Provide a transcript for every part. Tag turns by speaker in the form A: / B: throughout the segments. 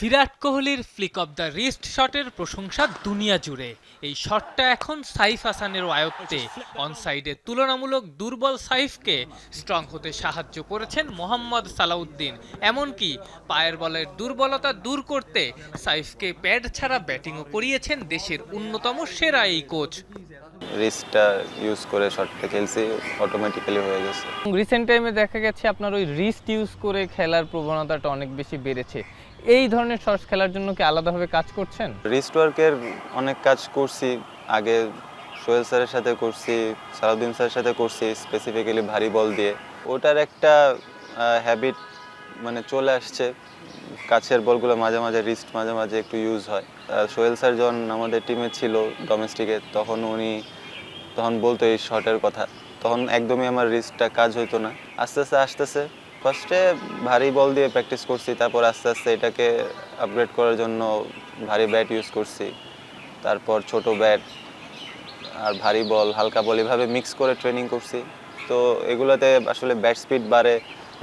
A: বিরাট কোহলির flick of the wrist শটের প্রশংসা দুনিয়া জুড়ে। এই শটটা এখন সাইফ হাসানের আয়ত্তে। অনসাইডে তুলনামূলক দুর্বল সাইফকে স্ট্রং হতে সাহায্য করেছেন মোহাম্মদ সালাউদ্দিন। এমনকি পায়ের বলের দুর্বলতা দূর করতে সাইফকে প্যাড ছাড়া ব্যাটিংও করিয়েছেন দেশের অন্যতম সেরা এই কোচ
B: রিস্টটা ইউজ করে শটটা খেলছি অটোমেটিক্যালি হয়ে গেছে।
C: রিসেন্ট টাইমে দেখা গেছে আপনার ওই রিস্ট ইউজ করে খেলার প্রবণতাটা অনেক বেশি বেড়েছে। এই ধরনের শর্টস খেলার জন্য কি আলাদাভাবে কাজ করছেন?
B: রিস্ট ওয়ার্কের অনেক কাজ করছি। আগে সোহেল স্যারের সাথে করছি সালাউদ্দিন স্যারের সাথে করছি স্পেসিফিক্যালি ভারী বল দিয়ে। ওটার একটা হ্যাবিট মানে চলে আসছে। কাছের বলগুলো মাঝে মাঝে রিস্ট মাঝে মাঝে একটু ইউজ হয়। সোহেল স্যার যখন আমাদের টিমে ছিল ডোমেস্টিকে তখন উনি তখন বলতো এই শটের কথা। তখন একদমই আমার রিস্টটা কাজ হইতো না। আস্তে আস্তে আসতেছে ফার্স্টে ভারী বল দিয়ে প্র্যাকটিস করছি, তারপর আস্তে আস্তে এটাকে আপগ্রেড করার জন্য ভারী ব্যাট ইউজ করছি। তারপর ছোট ব্যাট আর ভারী বল হালকা বল এভাবে মিক্স করে ট্রেনিং করছি। তো এগুলোতে আসলে ব্যাট স্পিড বাড়ে।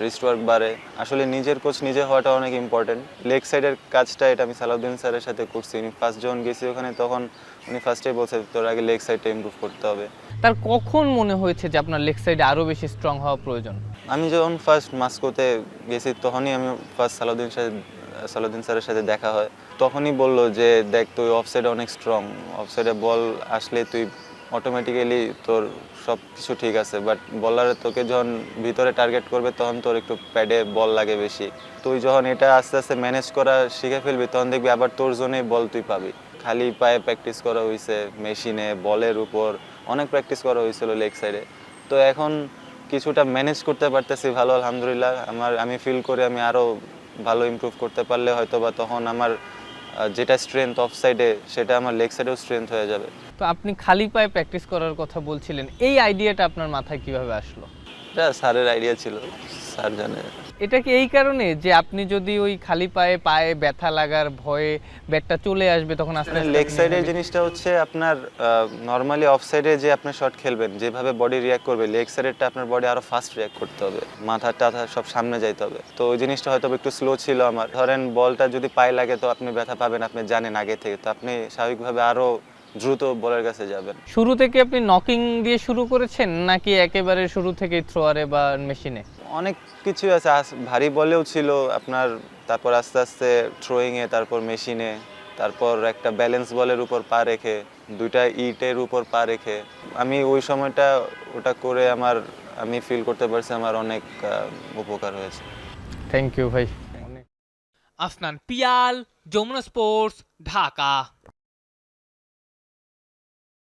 B: রিস্ট ওয়ার্ক বাড়ে। আসলে নিজের কোচ নিজে হওয়াটা অনেক ইম্পর্টেন্ট লেগ সাইডের কাজটা এটা আমি সালাউদ্দিন স্যারের সাথে করছি। উনি ফার্স্ট যখন গেছি ওখানে তখন উনি ফার্স্টেই বলছে তোর আগে লেগ সাইডটা ইমপ্রুভ করতে হবে।
C: তার কখন মনে হয়েছে যে আপনার লেগ সাইডে আরও বেশি স্ট্রং হওয়া প্রয়োজন?
B: আমি যখন ফার্স্ট মাস্কোতে গেছি তখনই আমি ফার্স্ট সালাউদ্দিন সাথে সালাউদ্দিন স্যারের সাথে দেখা হয়। তখনই বলল যে দেখ তুই অফ অফসাইডে অনেক স্ট্রং অফসাইডে বল আসলে তুই অটোমেটিক্যালি তোর সব কিছু ঠিক আছে বাট বলারে তোকে যখন ভিতরে টার্গেট করবে তখন তোর একটু প্যাডে বল লাগে বেশি। তুই যখন এটা আস্তে আস্তে ম্যানেজ করা শিখে ফেলবি, তখন দেখবি আবার তোর জন্যই বল তুই পাবি। খালি পায়ে প্র্যাকটিস করা হয়েছে মেশিনে বলের উপর, অনেক প্র্যাকটিস করা হয়েছিল লেগ সাইডে তো এখন কিছুটা ম্যানেজ করতে পারতেছি ভালো, আলহামদুলিল্লাহ। আমার, আমি ফিল করি আমি আরও ভালো ইমপ্রুভ করতে পারলে হয়তো বা তখন আমার যেটা স্ট্রেংথ অফ সাইডে সেটা আমার লেগ সাইডেও স্ট্রেংথ হয়ে যাবে।
C: তো আপনি খালি পায়ে প্র্যাকটিস করার কথা বলছিলেন এই আইডিয়াটা আপনার মাথায় কীভাবে আসলো?
B: এটা স্যারের আইডিয়া ছিল স্যার জানে।
C: এটা কি এই কারণে যে আপনি যদি ওই খালি পায়ে পায়ে ব্যথা লাগার ভয়ে ব্যাটটা চলে আসবে তখন আস্তে আস্তে
B: লেগ সাইডের জিনিসটা হচ্ছে আপনার নর্মালি অফ সাইডে যে আপনি শট খেলবেন যেভাবে বডি রিয়াক্ট করবে লেগ সাইডেরটা আপনার বডি আরও ফাস্ট রিয়াক্ট করতে হবে। মাথা টাথা সব সামনে যাইতে হবে। তো ওই জিনিসটা হয়তো একটু স্লো ছিল আমার। ধরেন বলটা যদি পায়ে লাগে তো আপনি ব্যথা পাবেন আপনি জানেন আগে থেকে। তো আপনি স্বাভাবিকভাবে আরও দ্রুত বলের কাছে যাবেন।
C: শুরু থেকে আপনি নকিং দিয়ে শুরু করেছেন নাকি একেবারে শুরু থেকে থ্রোয়ারে বা মেশিনে
B: অনেক কিছু আছে আস- ভারী বলেও ছিল আপনার তারপর আস্তে আস্তে থ্রোয়িংয়ে তারপর মেশিনে তারপর একটা ব্যালেন্স বলের উপর পা রেখে দুইটা ইটের উপর পা রেখে আমি ওই সময়টা ওটা করে আমার আমি ফিল করতে পারছি আমার অনেক উপকার হয়েছে।
C: থ্যাংক ইউ ভাই। অনেক।
A: আফনান পিয়াল যমুনা স্পোর্টস ঢাকা।